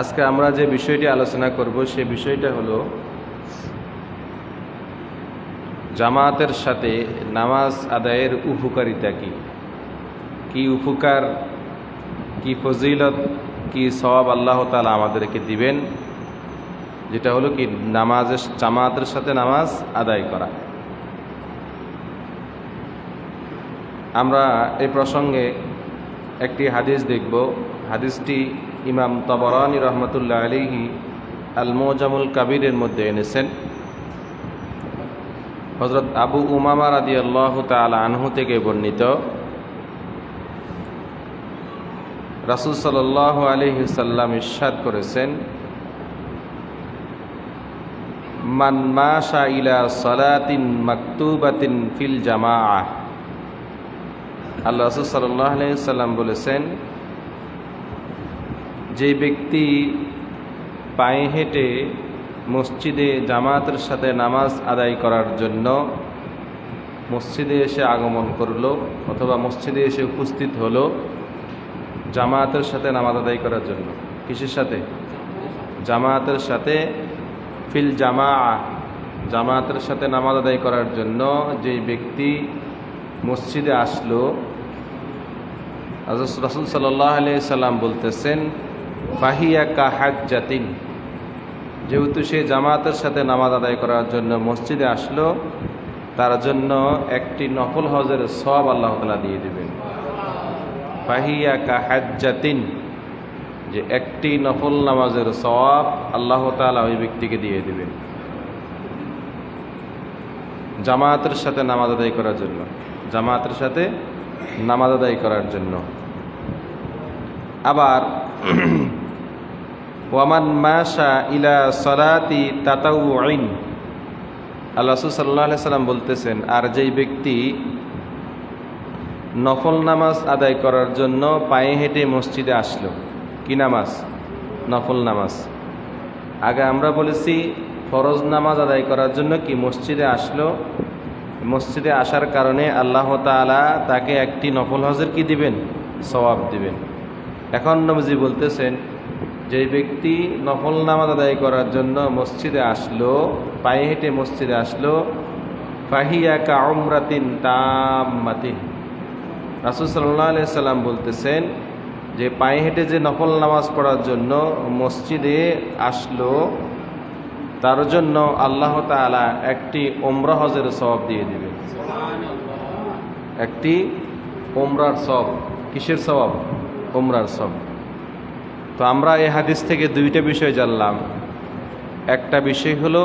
আজকে আমরা যে বিষয়টি আলোচনা করব, সে বিষয়টা হলো জামাতের সাথে নামাজ আদায়ের উপকারিতা কি? কি উপকার, কি ফজিলত, কি সব আল্লাহ তালা আমাদেরকে দিবেন? যেটা হলো কি, নামাজের জামাতের সাথে নামাজ আদায় করা। আমরা এই প্রসঙ্গে একটি হাদিস দেখব। হাদিসটি ইমাম তবরানি রহমতুল্লাহ আলিহি আল মোজামুল কাবিরের মধ্যে এনেছেন। হজরত আবু উমামা রাদি আল্লাহ তাল আনহু থেকে বর্ণিত। রাসুল সাল আলহি সাল্লাম ইস্বাদ করেছেন, মান মাশা ইলা সলাতিন মাকতুবাতিন ফিল জামা আল্লাহ রসুল সাল্লাহ আলাইসাল্লাম বলেছেন যে ব্যক্তি পায়ে হেঁটে মসজিদে জামাতের সাথে নামাজ আদায় করার জন্য মসজিদে এসে আগমন করল অথবা মসজিদে এসে উপস্থিত হলো জামাতের সাথে নামাজ আদায় করার জন্য। কিসের সাথে? জামাতের সাথে ফিল জামা জামাতের সাথে নামাজ আদায় করার জন্য যে ব্যক্তি মসজিদে আসলো রসুল সাল্লাহ আলিয়া সাল্লাম বলতেছেন ফাহিয়া কাহাজ জাতিন। যেহেতু সে জামাতের সাথে নামাজ আদায় করার জন্য মসজিদে আসলো, তার জন্য একটি নফল হজের সব আল্লাহ তালা দিয়ে দেবেন। ফাহিয়া কাহাজ্জাতিন যে একটি নফল নামাজের সওয়াব আল্লাহ তালা ওই ব্যক্তিকে দিয়ে দেবেন। জামাতের সাথে নামাজ আদায় করার জন্য, জামাতের সাথে নামাজ আদায় করার জন্য। আবার ওয়ামান মাশা ইলা সলাতি তাতাউ আইন আল্লাহ সাল্লাহ সাল্লাম বলতেছেন, আর যেই ব্যক্তি নফল নামাজ আদায় করার জন্য পায়ে হেঁটে মসজিদে আসলো, কি নামাজ? নফল নামাজ। আগে আমরা বলেছি, ফরজ নামাজ আদায় করার জন্য কি মসজিদে আসলো? মসজিদে আসার কারণে আল্লাহ তালা তাকে একটি নফল হজের কি দিবেন? সবাব দিবেন। এখন নবজি বলতেছেন যে ব্যক্তি নফল নামাজ আদায় করার জন্য মসজিদে আসলো পায়ে হেঁটে মসজিদে আসলো ফাহিয়া কা অমরাতিন তামাতিন রাসুল সাল্লাহ সাল্লাম বলতেছেন যে পায়ে হেঁটে যে নফল নামাজ পড়ার জন্য মসজিদে আসলো তার জন্য আল্লাহ তালা একটি ওমরা হজের সব দিয়ে দিবে। একটি ওমরার সব কিসের সব ওমরার সব তো আমরা এই হাদিস থেকে দুইটা বিষয় জানলাম। একটা বিষয় হলো,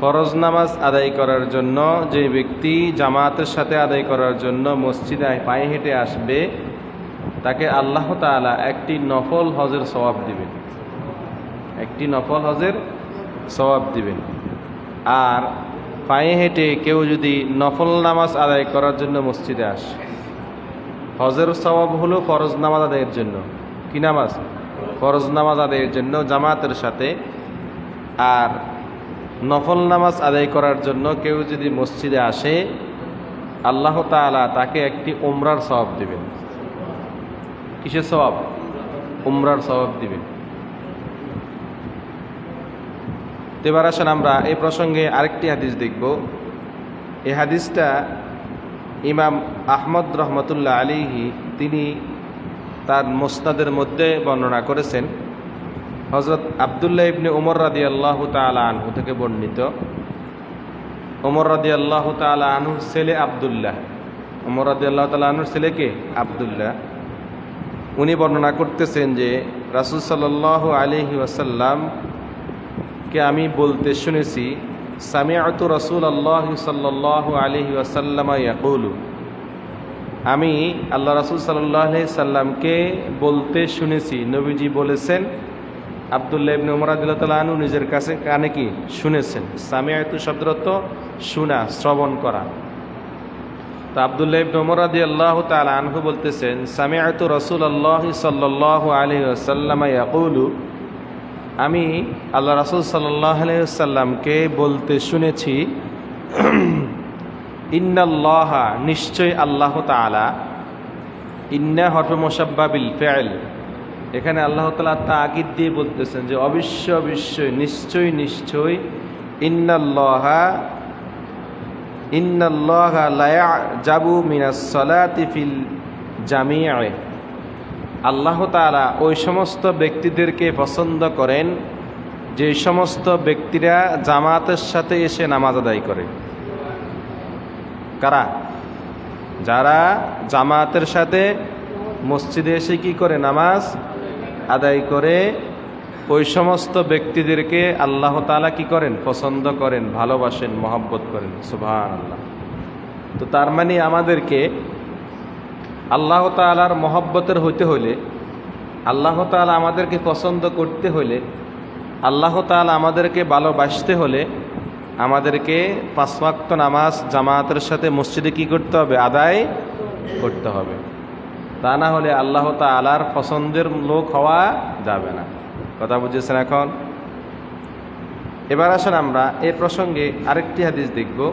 ফরজ নামাজ আদায় করার জন্য যে ব্যক্তি জামাতের সাথে আদায় করার জন্য মসজিদে পায়ে হেঁটে আসবে, তাকে আল্লাহ তালা একটি নফল হজের সবাব দিবেন। একটি নফল হজের সবাব দিবেন। আর পায়ে হেঁটে কেউ যদি নফল নামাজ আদায় করার জন্য মসজিদে আসে, হজের সবাব হলো ফরজ নামাজ আদায়ের জন্য। কি নামাজ? ফরজ নামাজ আদায়ের জন্য জামাতের সাথে। আর নফল নামাজ আদায় করার জন্য কেউ যদি মসজিদে আসে, আল্লাহ তালা তাকে একটি উমরার স্বভাব দিবেন। কিসের স্বভাব উমরার স্বভাব দিবেন। এবার আসেন আমরা এই প্রসঙ্গে আরেকটি হাদিস দেখব। এই হাদিসটা ইমাম আহমদ রহমতুল্লাহ আলিহি তিনি তার মোস্তাদের মধ্যে বর্ণনা করেছেন হজরত আবদুল্লাহ ইবনে উমর রাদি আল্লাহ তালা আনহু থেকে বর্ণিত। ওমর রাদি আল্লাহ তালা আনহু ছেলে আবদুল্লাহ। ওমর রাদি আল্লাহ তালা আনহুর ছেলেকে আবদুল্লাহ। উনি বর্ণনা করতেছেন যে রাসুল সাল্লাহ আলহি ওয়াসাল্লাম কে আমি বলতে শুনেছি সামিয়াত রসুল আল্লাহ সাল্লাহ আলহি ওয়াসাল্লাম ইয়াকুলু। আমি আল্লাহ রাসুল সাল্লাহ সাল্লামকে বলতে শুনেছি। নবীজি বলেছেন, আবদুল্লাহ ইবনে উমর আদিল্লাহ আনু নিজের কাছে কানে কি? শুনেছেন। সামিয়াতু শব্দরত শোনা, শ্রবণ করা। তো আবদুল্লাহ ইবনে উমর আদি আল্লাহ তাল আনহু বলতেছেন সামিয়াতু রসুল আল্লাহ সাল্লাহ আলহি আসাল্লাম আমি আল্লাহ রাসুল সাল্লাহ সাল্লামকে বলতে শুনেছি ইন্নাল্লাহা, নিশ্চয় আল্লাহ তালা ইন্না হরফ মোসাব্বাবিল ফেল এখানে আল্লাহ তালা তাগিদ দিয়ে বলতেছেন যে, অবশ্য, অবশ্যই নিশ্চয়ই নিশ্চয় ইন্নাল্লাহা ইন্নাল্লাহা লায়া জাবু মিনাস সলাতি ফিল জামিয়ায়ে আল্লাহ তাআলা ওই সমস্ত ব্যক্তিদেরকে পছন্দ করেন, যে সমস্ত ব্যক্তিরা জামাতের সাথে এসে নামাজ আদায় করে। কারা? যারা জামাতের সাথে মসজিদে এসে কি করে নামাজ আদায় করে, ওই সমস্ত ব্যক্তিদেরকে আল্লাহ তাআলা কি করেন? পছন্দ করেন, ভালোবাসেন, মহব্বত করেন। সুবহান আল্লাহ তো তার মানে আমাদেরকে আল্লাহ তাআলার মহব্বতের হইতে হলে আল্লাহ তাআলা আমাদেরকে পছন্দ করতে হলে আল্লাহ তাআলা আমাদেরকে ভালোবাসতে হলে আমাদেরকে পাঁচওয়াক্ত নামাজ জামাতের সাথে মসজিদে কি করতে হবে? আদায় করতে হবে। তা না হলে আল্লাহ তাআলার পছন্দের লোক হওয়া যাবে না। কথা বুঝেছেন এখন? এবার আসেন আমরা এ প্রসঙ্গে আরেকটি হাদিস দেখব।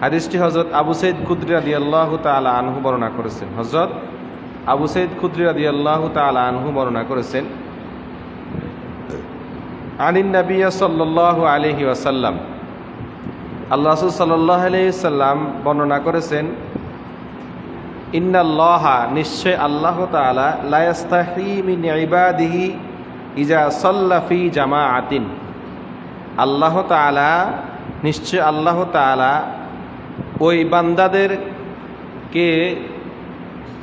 হাদিসটি হজরত আবু সৈদ খুদ্রি আদি আল্লাহ তালা আনহু বর্ণনা করেছেন। হজরত আবু সৈদ খুদ্রি আদি আল্লাহ তালা আনহু বর্ণনা করেছেন, আনিন নবিয়া সাল্লাহ আলহি ওয়াসাল্লাম আল্লাহ রসুল সাল্লাহ আলহি সাল্লাম বর্ণনা করেছেন, ইন্নাল্লাহা নিশ্চয় আল্লাহ তাআলা লায়াস্তাহি মিন ইবাদিহি ইজা সাল্লাফি জামা আতিন আল্লাহ তাআলা, নিশ্চয় আল্লাহ তাআলা ওই বান্দাদেরকে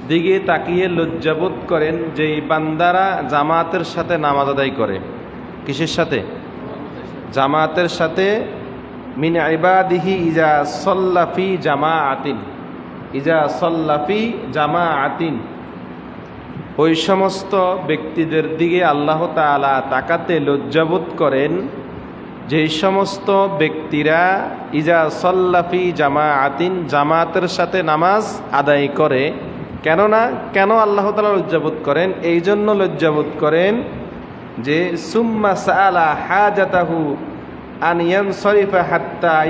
দিকে তাকিয়ে লজ্জাবোধ করেন যে এই বান্দারা জামাতের সাথে নামাজ আদায় করে। কিসের সাথে? জামাতের সাথে মিন ইবাদিহি ইজা সল্লাফি জামা আতিন ইজা সল্লাফি জামা আতিন ওই সমস্ত ব্যক্তিদের দিকে আল্লাহ তাআলা তাকাতে লজ্জাবোধ করেন, যেই সমস্ত ব্যক্তিরা ইজা সল্লাফি জামা আতিন জামাতের সাথে নামাজ আদায় করে, কেননা, কেন আল্লাহ তালা লজ্জাবোধ করেন? এই জন্য লজ্জাবোধ করেন যে, সুম্মা সালা হাজাতাহু আনিয়ান হাত্তা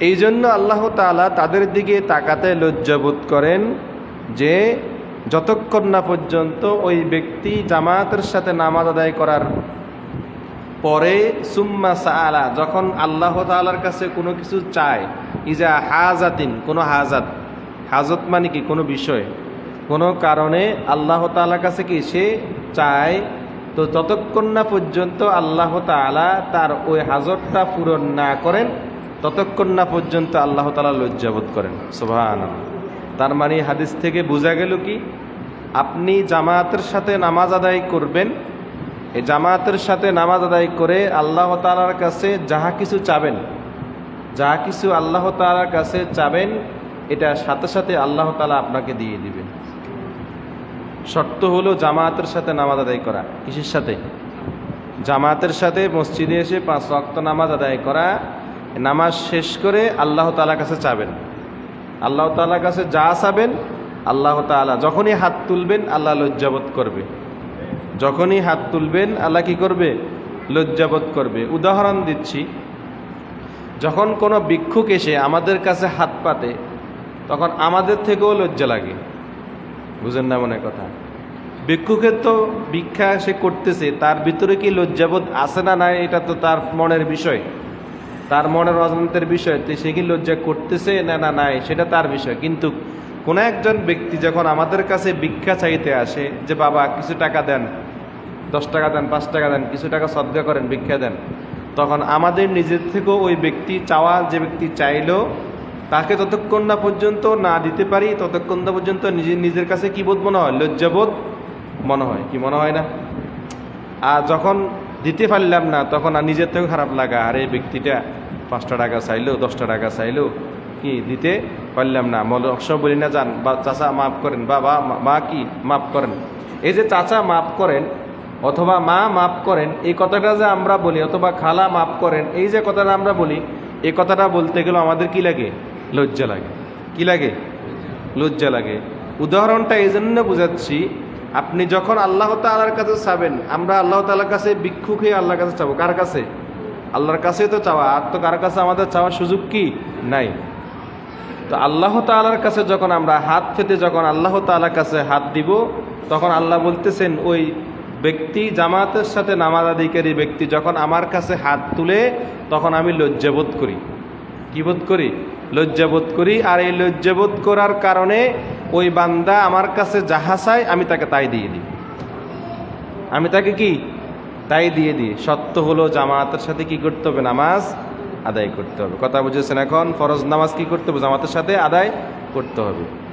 এই জন্য আল্লাহ তাআলা তাদের দিকে তাকাতে লজ্জাবোধ করেন যে যতক্ষণ না পর্যন্ত ওই ব্যক্তি জামাতের সাথে নামাজ আদায় করার পরে সুম্মা সাআলা, যখন আল্লাহ তাআলার কাছে কোনো কিছু চায়, ইজা হাজাতিন, কোনো হাজাত, হাজত মানে কি, কোনো বিষয়, কোনো কারণে আল্লাহ তাআলার কাছে কি সে চায় তো ততক্ষণ না পর্যন্ত আল্লাহ তাআলা তার ওই হাজরটা পূরণ না করেন, ততক্ষণ না পর্যন্ত আল্লাহ তালা লজ্জাবোধ করেন। সুবহান তার মানে হাদিস থেকে বোঝা গেল কি, আপনি জামাতের সাথে নামাজ আদায় করবেন, এই জামাতের সাথে নামাজ আদায় করে আল্লাহ তালার কাছে যাহা কিছু চাবেন, যাহা কিছু আল্লাহ তালার কাছে চাবেন, এটা সাথে সাথে আল্লাহ তালা আপনাকে দিয়ে দিবেন। শর্ত হলো জামাতের সাথে নামাজ আদায় করা। কিসের সাথে? জামাতের সাথে মসজিদে এসে পাঁচ রক্ত নামাজ আদায় করা। নামাজ শেষ করে আল্লাহ তালার কাছে চাবেন। আল্লাহ তালার কাছে যা চাবেন, আল্লাহ তালা যখনই হাত তুলবেন, আল্লাহ লজ্জাবোধ করবে। যখনই হাত তুলবেন, আল্লাহ কি করবে? লজ্জাবোধ করবে। উদাহরণ দিচ্ছি। যখন কোনো ভিক্ষুক এসে আমাদের কাছে হাত পাতে, তখন আমাদের থেকেও লজ্জা লাগে। বুঝেন না মনে কথা? ভিক্ষুকের তো ভিক্ষা সে করতেছে, তার ভিতরে কি লজ্জাবোধ আছে না নাই, এটা তো তার মনের বিষয়। তার মনের অজান্তের বিষয়, তো সে কি লজ্জা করতেছে না না নাই, সেটা তার বিষয়। কিন্তু কোনো একজন ব্যক্তি যখন আমাদের কাছে ভিক্ষা চাইতে আসে, যে বাবা কিছু টাকা দেন, দশ টাকা দেন, পাঁচ টাকা দেন, কিছু টাকা শ্রদ্ধা করেন, ভিক্ষা দেন, তখন আমাদের নিজের থেকেও ওই ব্যক্তি চাওয়া যে ব্যক্তি চাইলো, তাকে ততক্ষণ না পর্যন্ত না দিতে পারি, ততক্ষণ না পর্যন্ত নিজের নিজের কাছে কি বোধ মনে হয়? লজ্জাবোধ? মনে হয়, কি মনে হয় না? আর যখন দিতে পারলাম না, তখন আর নিজের থেকেও খারাপ লাগা, আর এই ব্যক্তিটা পাঁচটা টাকা চাইলো, দশটা টাকা চাইলো, কি দিতে পারলাম না। মল অবসর বলি না যান বা চাচা মাফ করেন, বা বা মা কি মাফ করেন? এই যে চাচা মাফ করেন, অথবা মা মাফ করেন, এই কথাটা যে আমরা বলি, অথবা খালা মাফ করেন, এই যে কথাটা আমরা বলি, এই কথাটা বলতে গেলে আমাদের কি লাগে? লজ্জা লাগে। কি লাগে? লজ্জা লাগে। উদাহরণটা এই জন্য বুঝাচ্ছি আপনি যখন আল্লাহ তালার কাছে চাবেন, আমরা আল্লাহ তালার কাছে ভিক্ষুক হয়ে আল্লাহর কাছে চাবো। কার কাছে? আল্লাহর কাছেই তো চাওয়া। আর তো কার কাছে আমাদের চাওয়ার সুযোগ কি? নাই। তো আল্লাহ তালার কাছে যখন আমরা হাত পেতে যখন আল্লাহ তালার কাছে হাত দিব, তখন আল্লাহ বলতেছেন, ওই ব্যক্তি, জামাতের সাথে নামাজ আদিকারী ব্যক্তি যখন আমার কাছে হাত তুলে, তখন আমি লজ্জাবোধ করি। কি বোধ করি? লজ্জাবোধ করি। আর এই লজ্জাবোধ করার কারণে ওই বান্দা আমার কাছে যাহা চায়, আমি তাকে তাই দিয়ে দিই। আমি তাকে কি? তাই দিয়ে দিই। সত্য হলো, জামাতের সাথে কি করতে হবে? নামাজ আদায় করতে হবে। কথা বুঝেছেন এখন? ফরজ নামাজ কি করতে হবে? জামাতের সাথে আদায় করতে হবে।